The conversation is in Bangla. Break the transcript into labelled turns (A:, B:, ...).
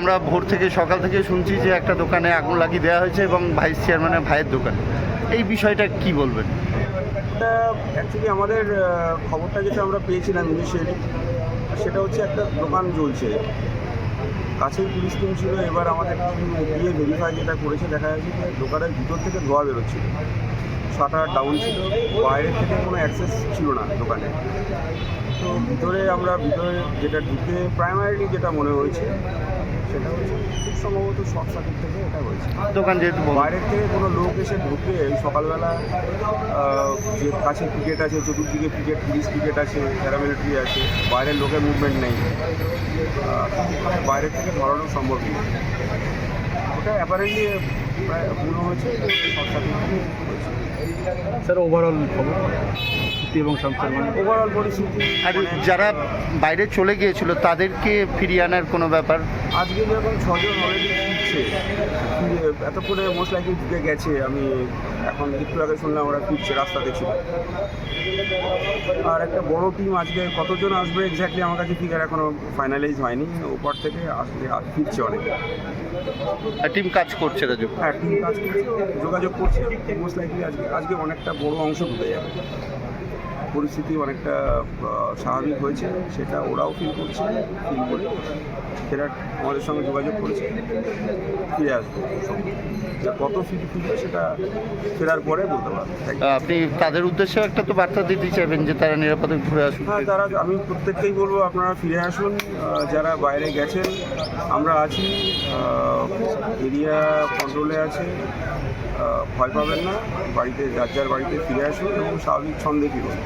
A: আমরা ভোর থেকে সকাল থেকে শুনছি যে একটা দোকানে আগুন লাগিয়ে দেওয়া হয়েছে এবং ভাইস চেয়ারম্যানের ভাইয়ের দোকান। এই বিষয়টা কি বলবেন?
B: অ্যাকচুয়ালি আমাদের খবরটা যেটা আমরা পেয়েছিলাম ইনিশিয়ালি সেটা হচ্ছে একটা দোকান জ্বলছে। কাছেই পুলিশ টিম ছিল, এবার আমাদের গিয়ে ভেরিফাই যেটা করেছে, দেখা যাচ্ছে যে দোকানের ভিতর থেকে ধোয়া বেরোচ্ছিল শাটার ডাউন ছিল, বাইরে থেকে কোনো অ্যাক্সেস ছিল না দোকানে। তো ভিতরে আমরা, ভিতরে যেটা ঢুকে প্রাইমারিলি যেটা মনে হয়েছে সেটা হচ্ছে খুব সম্ভবত শর্ট সার্কিট থেকে এটা হয়েছে।
A: দোকান যেহেতু
B: বাইরের থেকে কোনো লোক এসে ঢুকে সকালবেলা যে কাছে ক্রিকেট আছে চতুর্দিকে ক্রিকেট পুলিশ ক্রিকেট আছে প্যারামিলিটারি আছে বাইরের লোকের মুভমেন্ট নেই। বাইরের থেকে ধরানো সম্ভব নেই ওটা অ্যাপারেন্টলি প্রায় মনে হয়েছে
C: স্যার ওভারঅল খবর? এবং মানে?
B: ওভারঅল পরিস্থিতি
A: আর
B: মানে
A: যারা বাইরে চলে গিয়েছিল তাদেরকে ফিরিয়ে আনার কোনো ব্যাপার?
B: আজকে যখন ছজন অলরেডি ফিরছে ফিরে এতক্ষণে মোস্ট লাইকলি ঢুকে গেছে আমি এখন একটু আগে শুনলাম ওরা ফিরছে রাস্তাতে ছিল। আর একটা বড় টিম আজকে কতজন আসবে এক্স্যাক্টলি আমার কাছে ফিগার এখনও ফাইনালাইজ হয়নি। ওপর থেকে আসলে আর ফিরছে অনেক।
A: টিম কাজ করছে রাজু
B: হ্যাঁ টিম কাজ করছে যোগাযোগ করছে। মোস্ট লাইকলি আজকে আজকে অনেকটা বড় অংশ ঢুকে যাবে। পরিস্থিতি অনেকটা স্বাভাবিক হয়েছে সেটা ওরাও ফিল করছে ফিল করে ফেরার আমাদের সঙ্গে যোগাযোগ করেছে ফিরে আসবে কত ফিল ফিরবে সেটা ফেরার পরে বলতে পারব।
A: আপনি তাদের উদ্দেশ্যে একটা তো বার্তা দিতে চাইবেন যে তারা নিরাপদে ঘুরে আসুন
B: হ্যাঁ তারা আমি প্রত্যেককেই বলব আপনারা ফিরে আসুন যারা বাইরে গেছেন আমরা আছি এরিয়া কন্ট্রোলে আছে ভয় পাবেন না বাড়িতে যার যার বাড়িতে ফিরে আসুন এবং স্বাভাবিক ছন্দে ফিরুন।